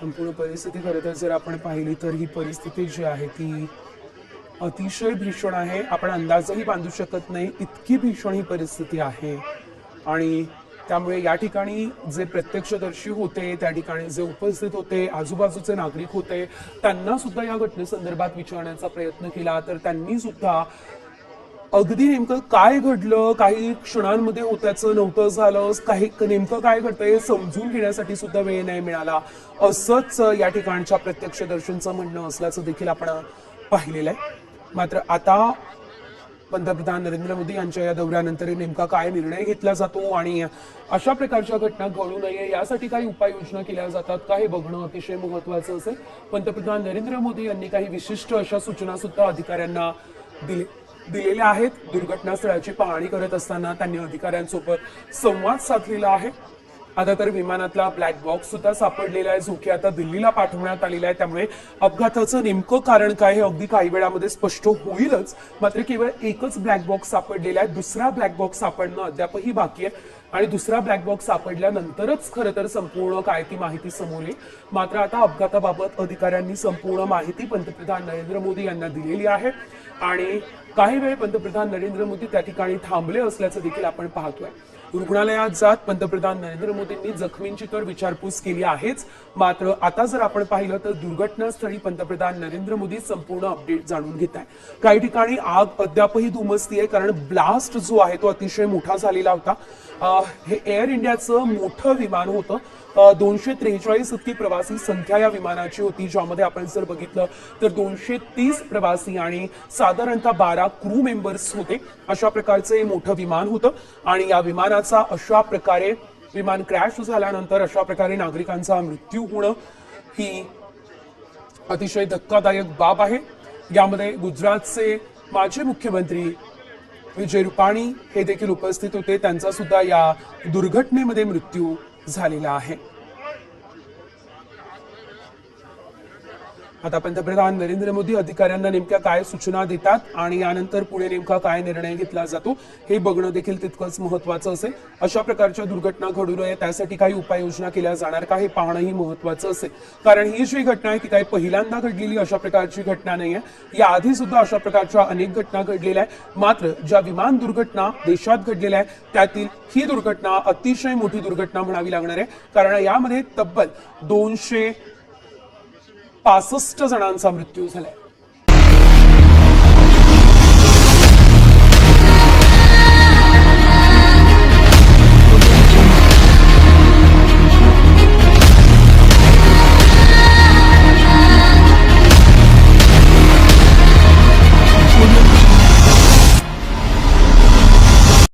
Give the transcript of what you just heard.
संपूर्ण परिस्थिती खरं तर जर आपण पाहिली तर ही परिस्थिती जी आहे ती अतिशय भीषण आहे. आपण अंदाजही बांधू शकत नाही इतकी भीषण ही परिस्थिती आहे. आणि त्यामुळे या ठिकाणी जे प्रत्यक्षदर्शी होते त्या ठिकाणी जे उपस्थित होते आजूबाजूचे नागरिक होते त्यांना सुद्धा या घटनेसंदर्भात विचारण्याचा प्रयत्न केला. तर त्यांनी सुद्धा अगदी नेमकं काय घडलं? काही क्षणांमध्ये होत्याचं नव्हतं झालं. काही नेमकं काय घडतंय हे समजून घेण्यासाठी सुद्धा वेळ नाही मिळाला. असंच या ठिकाणच्या प्रत्यक्षदर्शींचं म्हणणं असल्याचं देखील आपण पाहिलेलं आहे. मात्र आता पंतप्रधान नरेंद्र मोदी यांच्या या दौऱ्यानंतर नेमका काय निर्णय घेतला जातो आणि अशा प्रकारच्या घटना घडू नये यासाठी काही उपाययोजना केल्या जातात का हे बघणं अतिशय महत्वाचं असेल. पंतप्रधान नरेंद्र मोदी यांनी काही विशिष्ट अशा सूचना सुद्धा अधिकाऱ्यांना दिली दिलेल्या आहेत. दुर्घटनास्थळाची पाहणी करत असताना त्यांनी अधिकाऱ्यांसोबत संवाद साधलेला आहे. आता तर विमानातला ब्लॅक बॉक्स सुद्धा सापडलेला आहे. जो की आता दिल्लीला पाठवण्यात आलेला आहे त्यामुळे अपघाताचं नेमकं कारण काय हे अगदी काही वेळामध्ये स्पष्ट होईलच. मात्र केवळ एकच ब्लॅक बॉक्स सापडलेला आहे. दुसरा ब्लॅक बॉक्स सापडणं अद्यापही बाकी आहे. आणि दुसरा ब्लॅक बॉक्स सापडल्यानंतरच खरं तर संपूर्ण काय ती माहिती समोर येईल. मात्र आता अपघाताबाबत अधिकाऱ्यांनी संपूर्ण माहिती पंतप्रधान नरेंद्र मोदी यांना दिलेली आहे. आणि काही वेळ पंतप्रधान नरेंद्र मोदी त्या ठिकाणी थांबले असल्याचं देखील आपण पाहतोय. रुग्णालयात जात पंतप्रधान नरेंद्र मोदींनी जखमींची तर विचारपूस केली आहेच. मात्र आता जर आपण पाहिलं तर दुर्घटनास्थळी पंतप्रधान नरेंद्र मोदी संपूर्ण अपडेट जाणून घेत आहे काही ठिकाणी आग अद्यापही धुमसती आहे कारण ब्लास्ट जो आहे तो अतिशय मोठा झालेला होता. हे एअर इंडियाचं मोठं विमान होतं. दोनशे त्रेचाळीस इतकी प्रवासी संख्या या विमानाची होती ज्यामध्ये आपण जर बघितलं तर दोनशे तीस प्रवासी आणि साधारणतः बारा क्रू मेंबर्स होते. अशा प्रकारचं हे मोठं विमान होतं आणि या विमानाचा अशा प्रकारे विमान क्रॅश झाल्यानंतर अशा प्रकारे नागरिकांचा मृत्यू होणं ही अतिशय धक्कादायक बाब आहे. यामध्ये गुजरातचे माजी मुख्यमंत्री विजय रुपाणी हे देखील उपस्थित होते. त्यांचा सुद्धा या दुर्घटनेमध्ये मृत्यू झालेला आहे. आता पंतप्रधान नरेंद्र मोदी अधिकाऱ्यांना नेमक्या काय सूचना देतात आणि यानंतर पुढे नेमका काय निर्णय घेतला जातो हे बघणं देखील तितकंच महत्वाचं असेल. अशा प्रकारच्या दुर्घटना घडू नये त्यासाठी काही उपाययोजना केल्या जाणार का हे पाहणंही महत्वाचं असेल. कारण ही जी घटना आहे ती काही पहिल्यांदा घडलेली अशा प्रकारची घटना नाही आहे याआधी सुद्धा अशा प्रकारच्या अनेक घटना घडलेल्या आहे मात्र ज्या विमान दुर्घटना देशात घडलेल्या आहे त्यातील ही दुर्घटना अतिशय मोठी दुर्घटना म्हणावी लागणार आहे. कारण यामध्ये तब्बल दोनशे पासष्ट जणांचा मृत्यू झालाय.